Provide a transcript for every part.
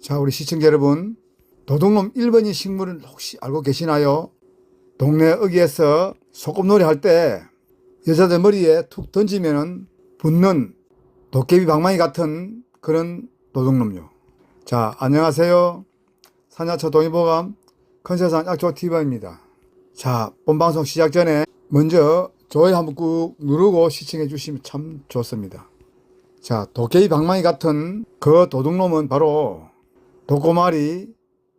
자, 우리 시청자 여러분. 도둑놈 1번이 식물을 혹시 알고 계시나요? 동네 어귀에서 소꿉놀이 할 때 여자들 머리에 툭 던지면은 붙는 도깨비 방망이 같은 그런 도둑놈요. 자, 안녕하세요. 산야초 동의보감 컨세상 약초 TV입니다. 자, 본방송 시작 전에 먼저 좋아요 한번 꾹 누르고 시청해 주시면 참 좋습니다. 자, 도깨비 방망이 같은 그 도둑놈은 바로 도꼬마리,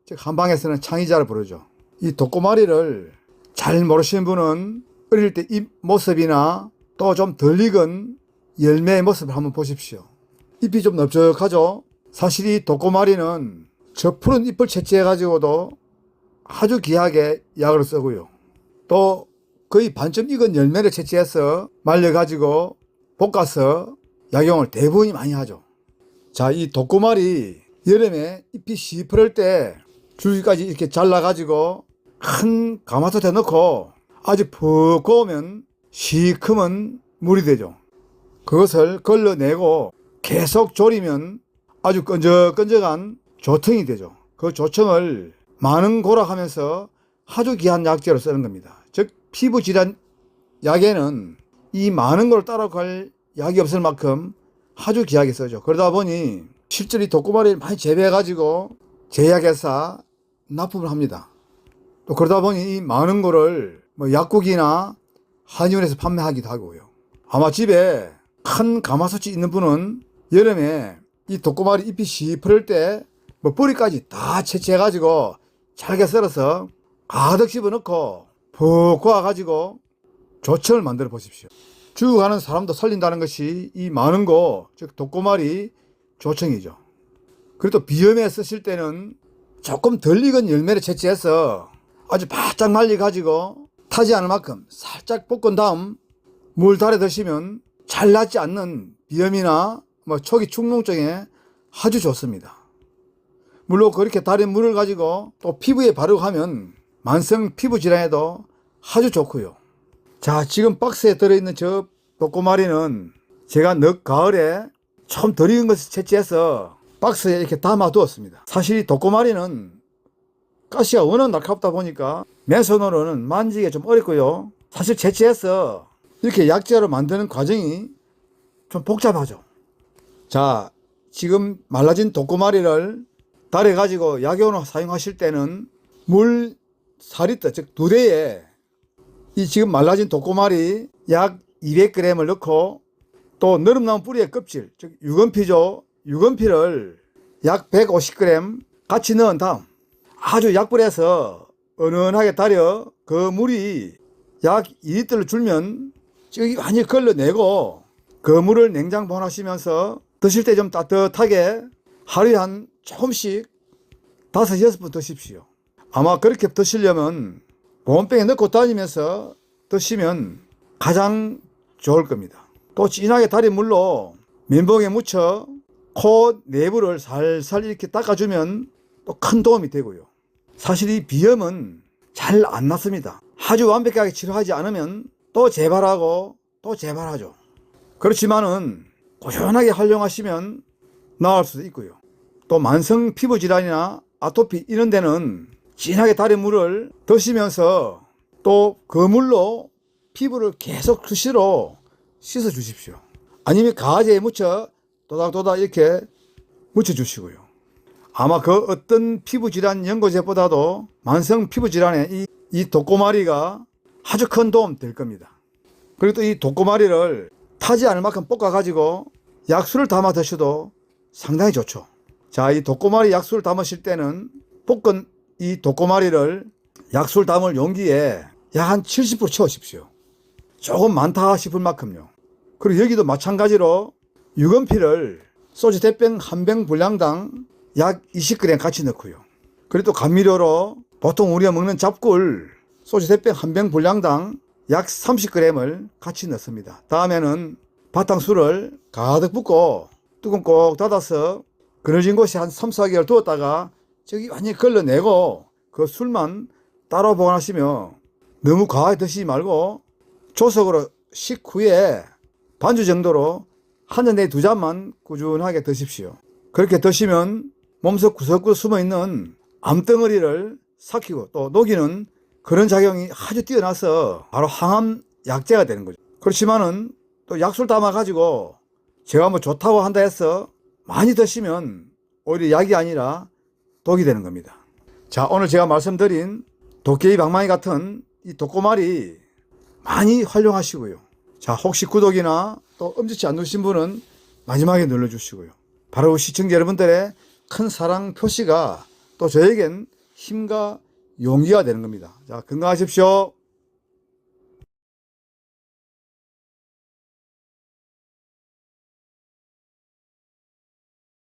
즉 한방에서는 창의자를 부르죠. 이 도꼬마리를 잘 모르시는 분은 어릴 때 잎 모습이나 또 좀 덜 익은 열매의 모습을 한번 보십시오. 잎이 좀 넓적하죠? 사실 이 도꼬마리는 저 푸른 잎을 채취해가지고도 아주 귀하게 약을 쓰고요. 또 거의 반쯤 익은 열매를 채취해서 말려가지고 볶아서 약용을 대부분이 많이 하죠. 자, 이 독고말이 여름에 잎이 시퍼럴 때 줄기까지 이렇게 잘라가지고 큰 가마솥에 넣고 아주 푹 구우면 시커먼 물이 되죠. 그것을 걸러내고 계속 졸이면 아주 끈적끈적한 조청이 되죠. 그 조청을 많은 고락하면서 아주 귀한 약재로 쓰는 겁니다. 즉 피부 질환 약에는 이 많은 걸 따라갈 약이 없을 만큼 아주 귀하게 쓰죠. 그러다 보니 실제로 이 독고마리를 많이 재배해가지고 제약회사 납품을 합니다. 또 그러다 보니 이 많은 거를 뭐 약국이나 한의원에서 판매하기도 하고요. 아마 집에 큰 가마솥이 있는 분은 여름에 이 독고마리 잎이 시퍼럴 때 뭐 뿌리까지 다 채취해가지고 잘게 썰어서 가득 집어넣고 푹 구워가지고 조청을 만들어 보십시오. 쭉 가는 사람도 살린다는 것이 이 많은 거, 즉 독고마리 조청이죠. 그리고 또 비염에 쓰실 때는 조금 덜 익은 열매를 채취해서 아주 바짝 말려가지고 타지 않을 만큼 살짝 볶은 다음 물 달에 드시면 잘 낫지 않는 비염이나 뭐 초기 축농증에 아주 좋습니다. 물론 그렇게 달인 물을 가지고 또 피부에 바르고 하면 만성 피부 질환에도 아주 좋고요. 자, 지금 박스에 들어있는 저 독고마리는 제가 늦 가을에 좀덜 익은 것을 채취해서 박스에 이렇게 담아 두었습니다. 사실 이 독고마리는 가시가 워낙 날카롭다 보니까 맨손으로는 만지기가 좀 어렵고요. 사실 채취해서 이렇게 약재로 만드는 과정이 좀 복잡하죠. 자, 지금 말라진 독고마리를 달에 가지고 약용으로 사용하실 때는 물 4리터, 즉 두 대에 이 지금 말라진 독고마리 약 200g을 넣고 또 너름나무 뿌리의 껍질, 즉 유건피죠. 유건피를 약 150g 같이 넣은 다음 아주 약불에서 은은하게 달여 그 물이 약 2리터를 줄면 저기 완전히 걸러내고 그 물을 냉장 보관하시면서 드실 때 좀 따뜻하게 하루에 한 조금씩 다섯 여섯 번 드십시오. 아마 그렇게 드시려면 보온병에 넣고 다니면서 드시면 가장 좋을 겁니다. 또 진하게 달인 물로 면봉에 묻혀 코 내부를 살살 이렇게 닦아주면 또 큰 도움이 되고요. 사실 이 비염은 잘안 낫습니다. 아주 완벽하게 치료하지 않으면 또 재발하고 또 재발하죠. 그렇지만은 꾸준하게 활용하시면 나을 수도 있고요. 또 만성 피부 질환이나 아토피 이런 데는 진하게 달인 물을 드시면서 또 그 물로 피부를 계속 수시로 씻어 주십시오. 아니면 가지에 묻혀 도닥도닥 이렇게 묻혀 주시고요. 아마 그 어떤 피부 질환 연고제보다도 만성 피부 질환에 이, 이 독고마리가 아주 큰 도움 될 겁니다. 그리고 또 이 독고마리를 타지 않을 만큼 볶아가지고 약수를 담아 드셔도 상당히 좋죠. 자, 이 독고마리 약수를 담으실 때는 볶은 이 독고마리를 약수를 담을 용기에 약 한 70% 채우십시오. 조금 많다 싶을 만큼요. 그리고 여기도 마찬가지로 유건피를 소주 대병 한 병 분량당 약 20g 같이 넣고요. 그리고 또 감미료로 보통 우리가 먹는 잡꿀 소주 대병 한 병 분량당 약 30g을 같이 넣습니다. 다음에는 바탕술을 가득 붓고 뚜껑 꼭 닫아서 그늘진 곳에 한 3, 4개월 두었다가 저기 완전히 걸러내고 그 술만 따로 보관하시며 너무 과하게 드시지 말고 조석으로 식후에 반주 정도로 한잔내두 잔만 꾸준하게 드십시오. 그렇게 드시면 몸속 구석구석 숨어 있는 암덩어리를 삭히고 또 녹이는 그런 작용이 아주 뛰어나서 바로 항암 약제가 되는 거죠. 그렇지만은 또 약술 담아 가지고 제가 뭐 좋다고 한다 해서 많이 드시면 오히려 약이 아니라 독이 되는 겁니다. 자, 오늘 제가 말씀드린 도깨비 방망이 같은 이 독고말이 많이 활용하시고요. 자, 혹시 구독이나 또 엄지치 안 누르신 분은 마지막에 눌러주시고요. 바로 시청자 여러분들의 큰 사랑 표시가 또 저에겐 힘과 용기가 되는 겁니다. 자, 건강하십시오.